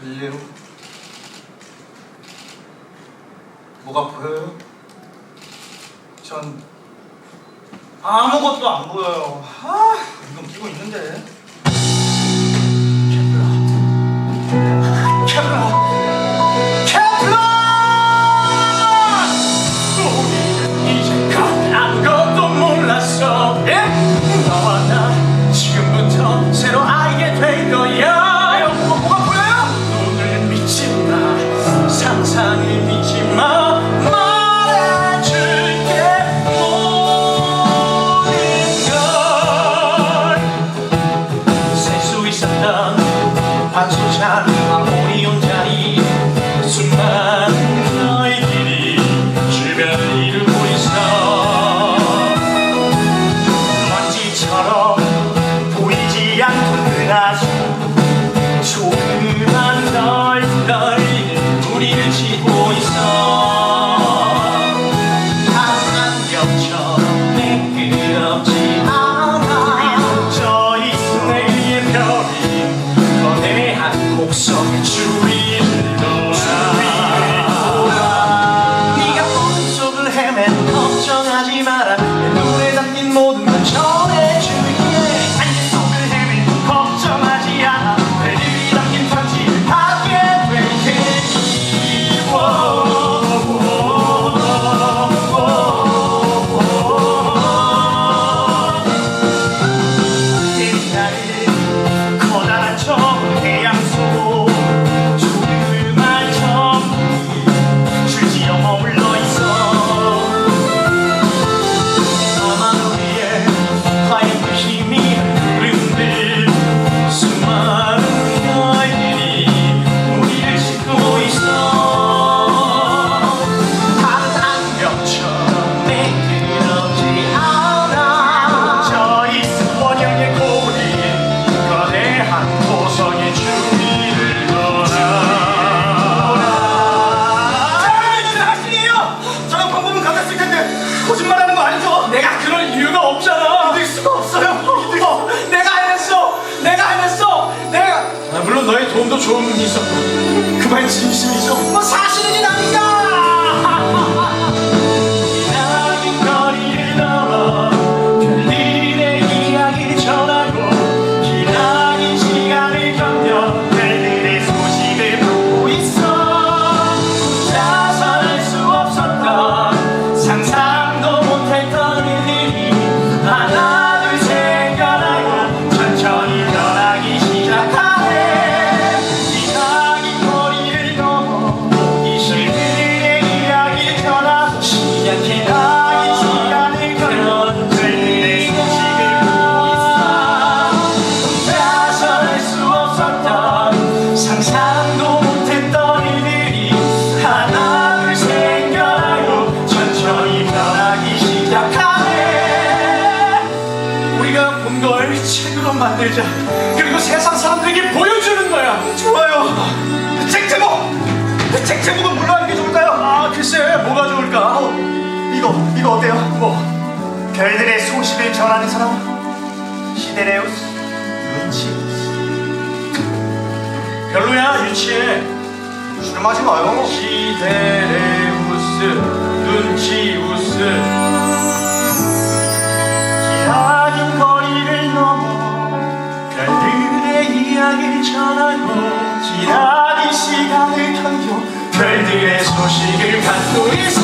갈릴레오? 뭐가 보여요? 전 아무것도 안 보여요. 아, 그나수 조그만 널널 우리를 지고 있어. 한안경처럼 매끄럽지 않아. 저 있은 내의 별이 거대한 곡성의 주위를 돌아. 네가 어둠 속을 헤매도 걱정하지 마라. 내 눈에 담긴 모든 걸 물론 너의 도움도 좋은 분이 있었고 그만 진심이죠 뭐 아닌가? 기 우리가 본 걸 책으로 만들자 그리고 세상 사람들에게 보여주는 거야 좋아요. 책 제목. 책 제목은 뭘로 하는 게 좋을까요? 아 글쎄 뭐가 좋을까 어, 이거 이거 어때요? 뭐 별들의 소식을 전하는 사람 시데레우스 눈치 별로야 유치해. 실험하지 마요 시데레우스 눈치우스 기하긴 거리를 넘어 별들의 이야기를 전하고 지나 시간을 견뎌 별들의 소식을 받고 있어.